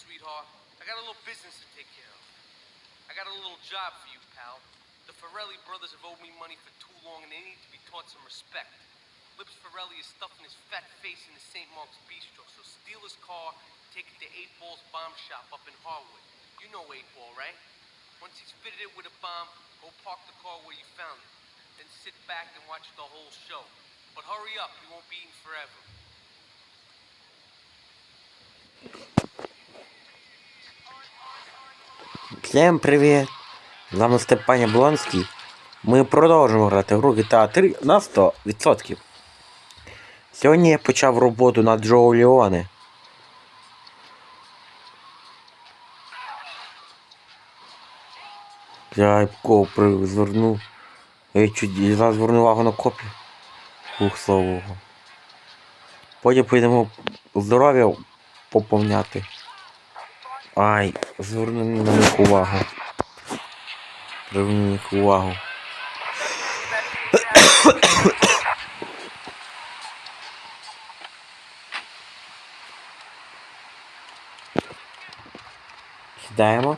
sweetheart. I got a little business to take care of. I got a little job for you, pal. The Ferrelli brothers have owed me money for too long and they need to be taught some respect. Lips Ferrelli is stuffing his fat face in the St. Mark's Bistro, so steal his car, take it to 8 Ball's bomb shop up in Harwood. You know 8 Ball, right? Once he's fitted it with a bomb, go park the car where you found it. Then sit back and watch the whole show. But hurry up, you won't be eating forever. Всем привіт! З вами Степан Яблонський. Ми продовжуємо грати гру GTA 3 на 100%. Сьогодні я почав роботу над Джоу Леоне. Я копри звернув. Я чуть звернув увагу на копію. Ух, слава Богу. Потім поїдемо здоров'я поповняти. Ай, зверни на них увагу. На них увагу. Сідаємо.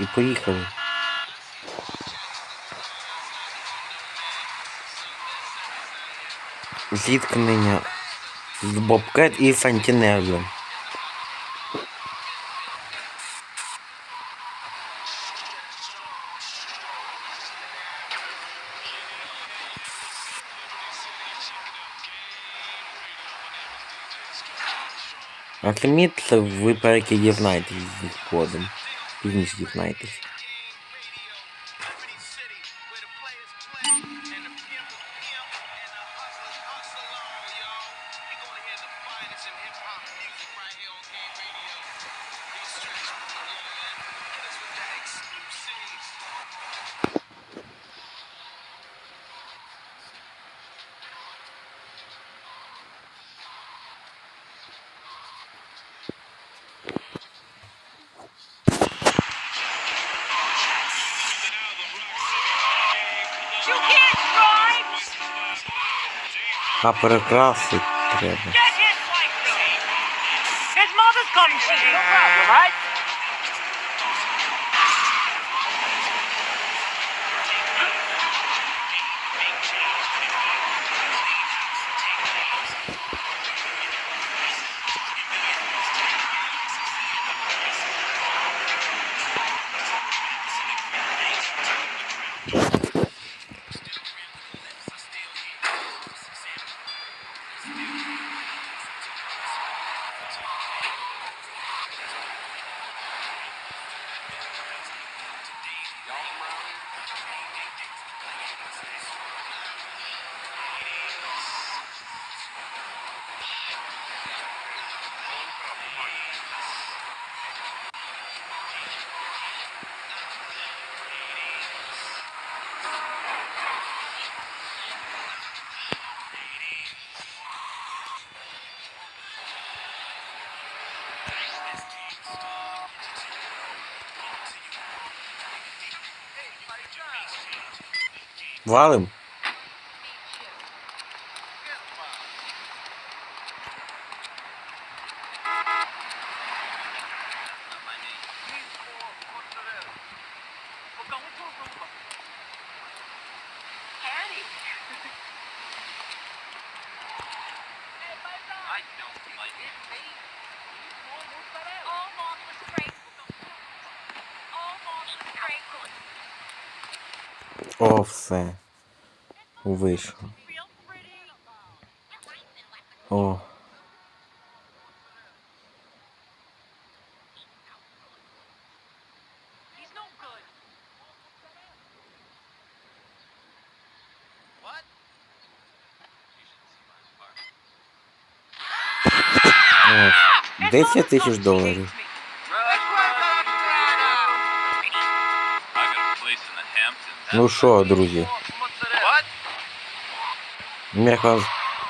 І поїхали. Зіткнення з Бобкет і Сантінеллем. Артемід це ви переки дізнаєтесь з їх кодом. Пізніше дізнаєтесь. А перекрасити треба. No problem, right? Валим? О, все. Вийшло. О. О. 10 тисяч доларів. Ну що, друзі, мені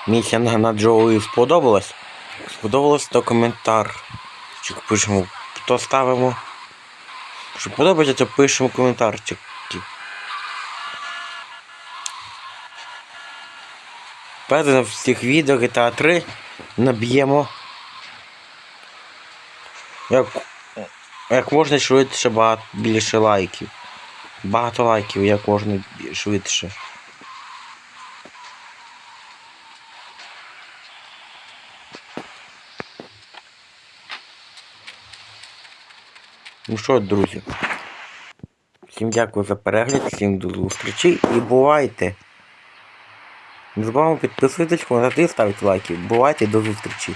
місія на, на Джоуї сподобалась. Сподобалось, то коментар. Чик пишемо, то ставимо. Що подобається, то пишемо коментарчик. Перед всіх відео GTA 3 наб'ємо як, як можна швидше багато більше лайків. Багато лайків, можна бі- швидше. Ну що, друзі. Всім дякую за перегляд, всім до зустрічі і бувайте! Не забуваємо підписуйтесь, коментати, ставити лайки. Бувайте до зустрічі!